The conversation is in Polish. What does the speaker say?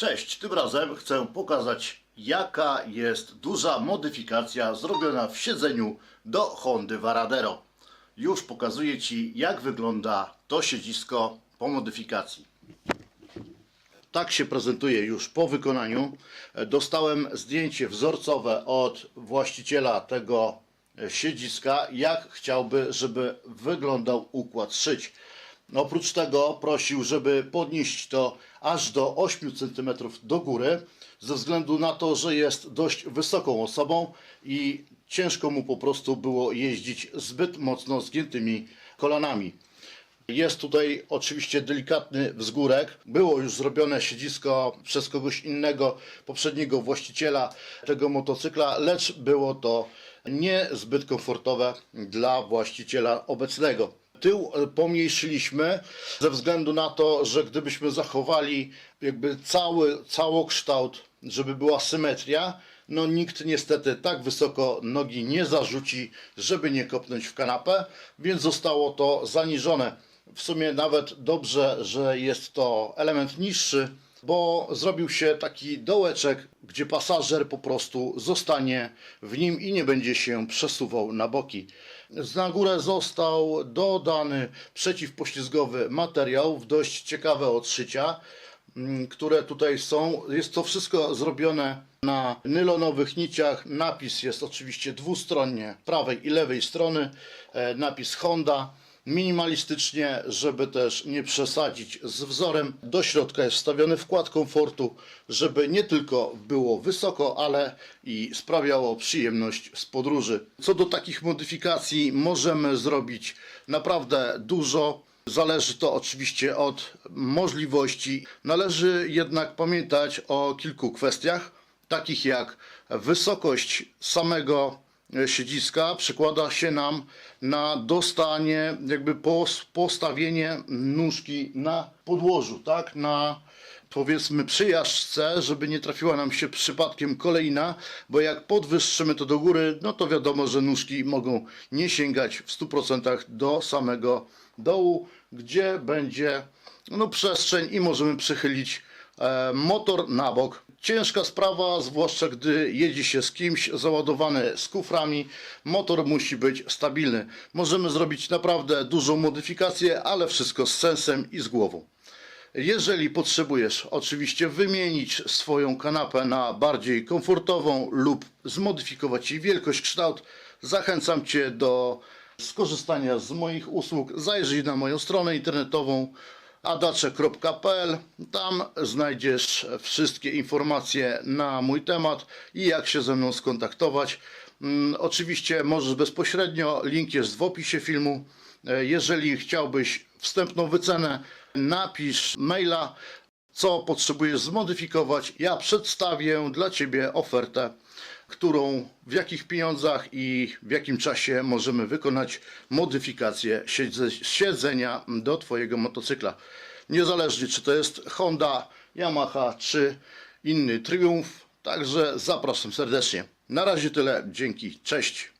Cześć, tym razem chcę pokazać jaka jest duża modyfikacja zrobiona w siedzeniu do Hondy Varadero. Już pokazuję Ci jak wygląda to siedzisko po modyfikacji. Tak się prezentuje już po wykonaniu. Dostałem zdjęcie wzorcowe od właściciela tego siedziska, jak chciałby, żeby wyglądał układ szyć. Oprócz tego prosił, żeby podnieść to aż do 8 cm do góry, ze względu na to, że jest dość wysoką osobą i ciężko mu po prostu było jeździć zbyt mocno zgiętymi kolanami. Jest tutaj oczywiście delikatny wzgórek. Było już zrobione siedzisko przez kogoś innego, poprzedniego właściciela tego motocykla, lecz było to niezbyt komfortowe dla właściciela obecnego. Tył e, pomniejszyliśmy ze względu na to, że gdybyśmy zachowali jakby cały całokształt, żeby była symetria, no nikt niestety tak wysoko nogi nie zarzuci, żeby nie kopnąć w kanapę, więc zostało to zaniżone. W sumie nawet dobrze, że jest to element niższy, bo zrobił się taki dołeczek, gdzie pasażer po prostu zostanie w nim i nie będzie się przesuwał na boki. Na górę został dodany przeciwpoślizgowy materiał w dość ciekawe odszycia, mm, które tutaj są. Jest to wszystko zrobione na nylonowych niciach. Napis jest oczywiście dwustronnie prawej i lewej strony. E, Napis Honda minimalistycznie, żeby też nie przesadzić z wzorem. Do środka jest wstawiony wkład komfortu, żeby nie tylko było wysoko, ale i sprawiało przyjemność z podróży. Co do takich modyfikacji możemy zrobić naprawdę dużo. Zależy to oczywiście od możliwości. Należy jednak pamiętać o kilku kwestiach, takich jak wysokość samego siedziska przekłada się nam na dostanie, jakby pos- postawienie nóżki na podłożu, tak? Na powiedzmy przyjażdżce, żeby nie trafiła nam się przypadkiem kolejna, bo jak podwyższymy to do góry, no to wiadomo, że nóżki mogą nie sięgać w 100% do samego dołu, gdzie będzie no, przestrzeń i możemy przychylić e, motor na bok. Ciężka sprawa, zwłaszcza gdy jedzie się z kimś załadowany z kuframi. Motor musi być stabilny. Możemy zrobić naprawdę dużą modyfikację, ale wszystko z sensem i z głową. Jeżeli potrzebujesz oczywiście wymienić swoją kanapę na bardziej komfortową lub zmodyfikować jej wielkość, kształt, zachęcam Cię do skorzystania z moich usług. Zajrzyj na moją stronę internetową adacze.pl. Tam znajdziesz wszystkie informacje na mój temat i jak się ze mną skontaktować. Mm, Oczywiście możesz bezpośrednio, link jest w opisie filmu. E, Jeżeli chciałbyś wstępną wycenę, napisz maila, co potrzebujesz zmodyfikować. Ja przedstawię dla Ciebie ofertę, którą w jakich pieniądzach i w jakim czasie możemy wykonać modyfikację siedze- siedzenia do Twojego motocykla. Niezależnie czy to jest Honda, Yamaha czy inny Triumph. Także zapraszam serdecznie. Na razie tyle. Dzięki. Cześć.